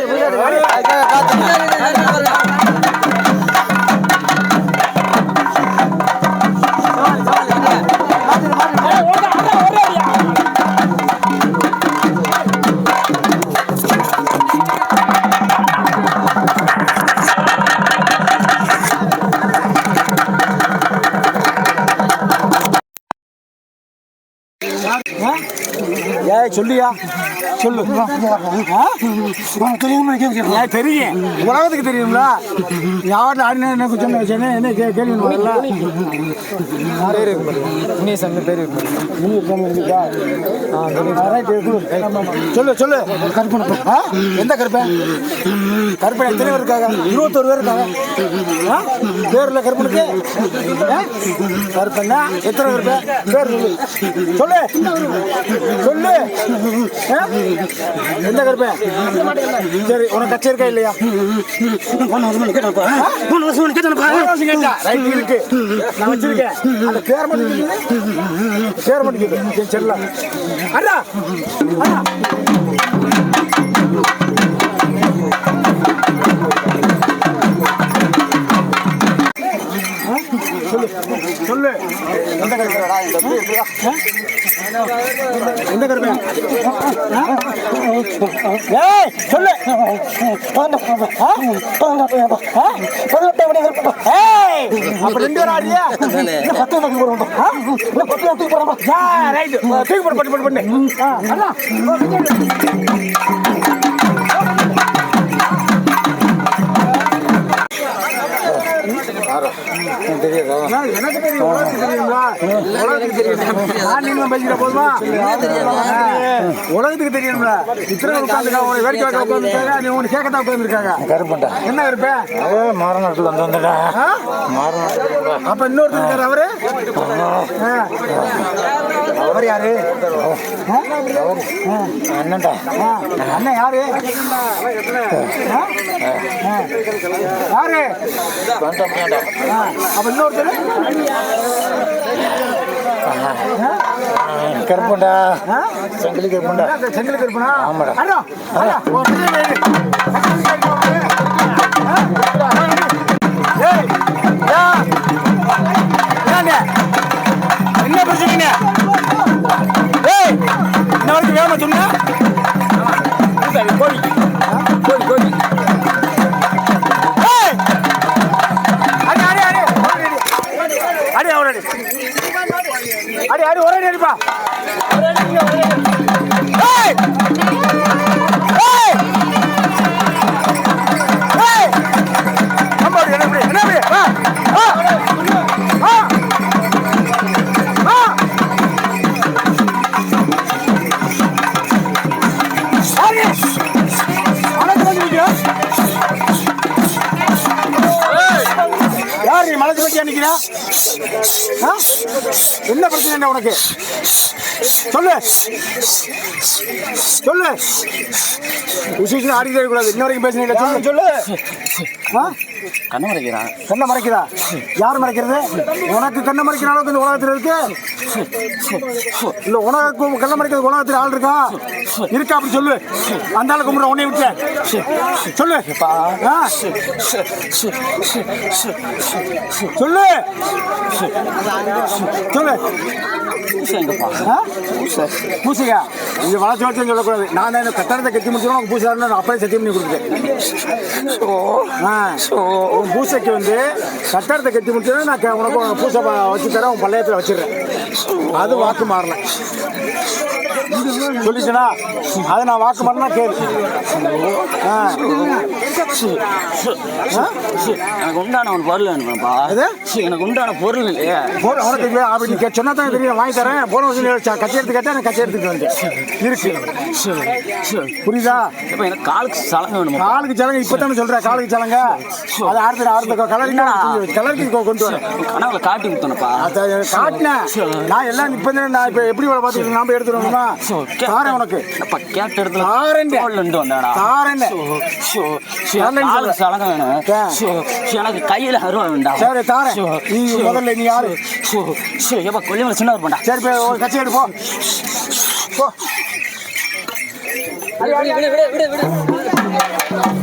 ஏய் சொல்லியா சொல்லு? ஏன் தெரியும். உலகத்துக்கு தெரியுங்களா யார்கிட்ட ஆடினா என்ன வச்சேன்னு என்ன கேள்வி பேர் முனியசாமி பேர். இருக்கு முனியசாமி இருக்கா. சொல்லு சொல்லு. கருப்பன் எந்த கருப்பன் கருப்பன் எத்தனை பேர் இருக்காங்க. இருபத்தொரு பேர் இருக்காங்க. ஆ? பேர்ல கருப்பனுக்கு ஆ? கருப்பன்னா எத்தனை கருப்பன் பேர் சொல்லு சொல்லு. சொல்லு? எந்த கருப்பேன் சரி உனக்கு கட்சி இருக்கா இல்லையா போன வருஷம் கேட்டப்பா பொண்ணு வருஷம் கேட்டா ரைட் இருக்கு நான் வச்சிருக்கேன் அந்த பேர் மட்டும் கேக்குது. பேர் மட்டும் கேக்குது. சரி அண்ணா அண்ணா சொல்லு சொல்லு எந்த கருப்பா எந்த கருப்பையா ஏய் சொல்லு ஆ? ஆ? ஏய், அப்ப ரெண்டு பேரும் பத்து தூக்கி பத்து தூக்கி தூக்கி போடு, நான் எனக்கு தெரியும், உலகத்துக்கு தெரியுங்களா? உலகத்துக்கு தெரியும். நீங்களும் பேசிக்கிற போதுமா? உலகத்துக்கு தெரியும்ல இத்தனை வேடிக்கை நீ உனக்கு கேட்கத்தான் உட்கார்ந்திருக்காங்க. என்ன இருப்ப மாறநாட்டுல வந்து வந்துடா ஆ? அப்ப இன்னொருத்தர் இருக்காரு அவரு. அவர் யாரு. அண்ணன்டா. அண்ணன் யாரு. யாரு. அப்ப இன்னொருத்தர் கருப்பண்டா? செங்கிலி கருப்பண்டா அந்த செங்கலுக்கு இருப்பனா ஆமாடா. என்ன வரைக்கும் வேகமா சொன்னா? கோழி கோழி கோழி அடி. அடி அடி. அடி அடி அடிப்பா. யார் நீ மனசு வச்சு நிக்கிறா ஆ? என்ன பிரச்சனை என்ன உனக்கு? சொல்லு. சொல்லு. விஷயம் ஆடிக்கிட்டே கூடாது இன்ன வரைக்கும் பேசுனீங்க சொல்லு சொல்லு. ஆ? கண்ணு மறைக்கிறான் கண்ணை மறைக்குதா யார் மறைக்கிறது? உனக்கு கண்ணை மறைக்கிற அளவுக்கு இந்த உலகத்தில் இருக்கு? இல்ல உனக்கு கண்ணை மறைக்கிறது உலகத்தில் ஆள் இருக்கா? இருக்கா அப்படி சொல்லு. அந்த ஆளு கும்பிட உன்னை விட்டு. சொல்லு? சொல்லு. சொல்லு? பூசையா? இது வளர்ச்சி வளர்ச்சி சொல்லக்கூடாது. நான் தான் இந்த கட்டடத்தை கட்டி முடிச்சோம் உனக்கு பூசை நான் அப்படியே சத்தியம் பண்ணி கொடுத்துட்டேன். உன் பூசைக்கு வந்து கட்டடத்தை கட்டி முடிச்சோன்னா நான் உனக்கு பூசை வச்சு தரேன் உன் பள்ளையத்தில் வச்சிடுறேன். அது வாக்கு மாறல. சொல்லிச்சனா அதை நான் வாக்கு மாறினா கேளு? எனக்கு உண்டான ஒரு பொருள் வேணுமாப்பா? எனக்கு உண்டான பொருள் இல்லையே. போன உனக்கு இல்லை அப்படி சொன்னா தான் தெரியும். வாங்கி தரேன். போன வருஷம் ச- கட்சி எடுத்து கேட்டா நான் கட்சி எடுத்துட்டு வந்தேன் இருக்கு. புரியுதா? இப்போ எனக்கு காலுக்கு சலங்க வேணுமா காலுக்கு சலங்க இப்போ தானே சொல்கிறேன் காலுக்கு சலங்க. அது அடுத்த அடுத்த கலருக்கு கலருக்கு கொண்டு வரேன் கனவுல காட்டி கொடுத்தனப்பா. காட்டினேன். நான் எல்லாம் இப்போ நான் இப்போ எப்படி வேலை பார்த்துட்டு நாம எடுத்துருவோமா ஷோ, ஷோ, எனக்கு கையில அருவா வேண்டாம் சரி தாரேன். நீ முதல்ல நீ யாரு? ஏப்பா கொல்லிமலை சின்ன இருப்பா சரி ஒரு கட்சி எடுப்போம் விடு விடு விடு விடு.